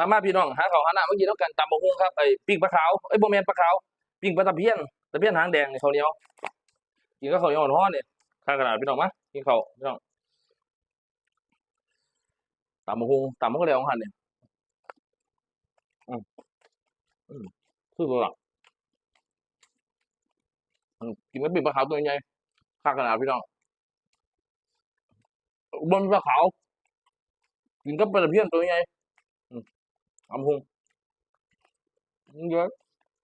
มามาพี่น้องหาเขาวหาหน้าเมื่อกี้แล้วกันตำบกหุ่งครับไอ้ปิ้งปลาขาวไอ้ยโบแมนปลาขาวปิ้งปลาตะเพียนตะเพียนหางแดงเนี่ยข้าวเหนียวกินก็ข้าวเหนียวอ่อนๆเนี่ยข้างกระดพี่น้องมากินข้าวพี่น้องตำบกหุ่งตำมันก็แล้วของหันเนี่ยอืมอืมคือตัวหลักกินกับปิ้งปลาขาวตัวใหญ่ข้างกระดพี่น้องบนปลาขาวกินกับปลาตะเพียนตัวใหญ่ ทำหงเยอะ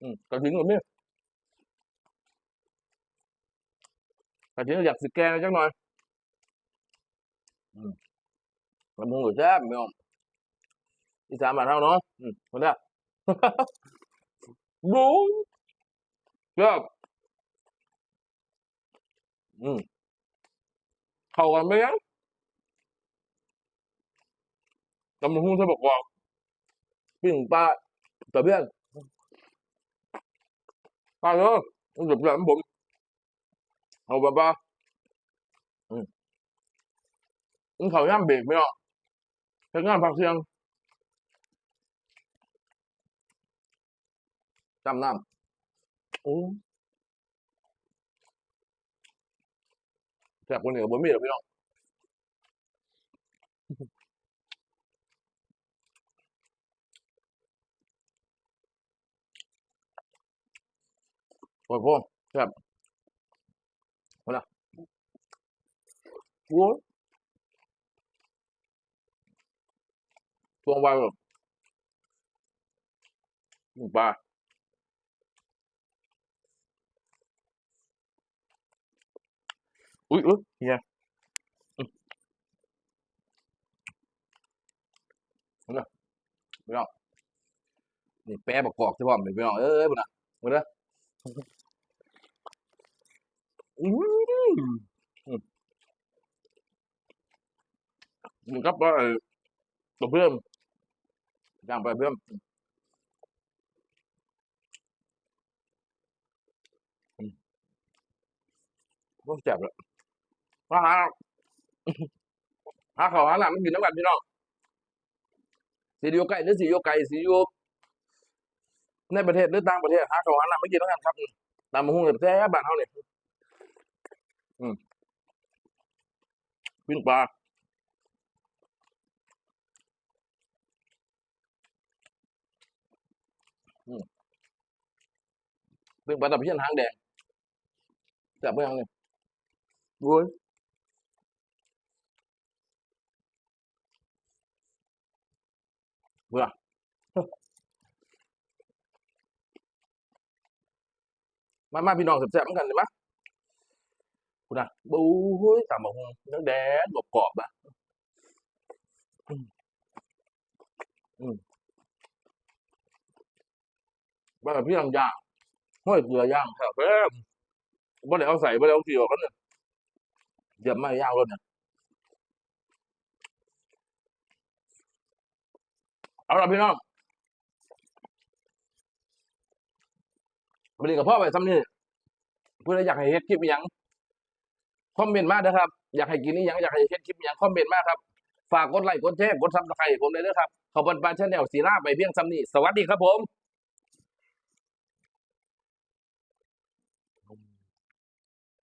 อืมกระถิ่นแบบนี้กระถิ่นอยากสิแกงจังหน่อยอืมทำ ปิ้งปลาตะเพียนปลาเนอะมันเดือดร้อนผมเอาปลาปลาอืมมันเขาย่ำเบรกไม่ออกใช้งานพักเสียงจำน้ำโอ้แซ่บคนเหนือบนมีหรอพี่น้อง โอ้โหแซ่บเอาละโอ้ยตัววายแบบหมูปลาอุ้ยอุ้ยเฮียอืมเอาละพี่น้องนี่แปะประก อืมมันก็ไปตัวเพิ่มย่างไปเพิ่มอืมก็แซ่บเลยมาหาหาเขาหาหลานมันกินน้ำกันพี่น้องสีอยู่ใกล้อสีอยู่ไกลสีอยู่ ในประเทศหรือต่างประเทศหาเขาวหาหลานไม่กินน้ำกันครับตามมาหุ้งแบบแซ่บบ้านเฮาเนี่ยปิ้งปลาอืมปิ้งปลาตะเพียนหางแดงจับเมื่อยังเนี่ยโว้ยเบื่อ มามาพี่น้องแซ่บๆเหมือนกันเลยมะคุณอะบูเฮ้ยตำบักหุ่งน้ำแดงกรอบๆอะอืมอืมบ้านพี่ย่างย่างห้อยเกลือย่างครับเพิ่มบ่ได้เอาใส่บ่ได้เอาเกี่ยวกันเนี่ยเดี๋ยวไม่ย่างรถเนี่ยเอาละพี่น้อง วันนี้กับพ่อไปซ้ำนี่เพื่ออยากให้เฮ็ดคลิปอิยังคอมเมนต์มาเด้อครับ อยากให้กินนี่ยังอยากให้เฮ็ดคลิปอิยังคอมเมนต์มาครับ ฝากกดไลค์กดแชร์กดซับสไครต์ผมเลยเด้อครับขอบคุณปลาชาแนลสีลาไปเพียงซ้ำนี่สวัสดีครับผม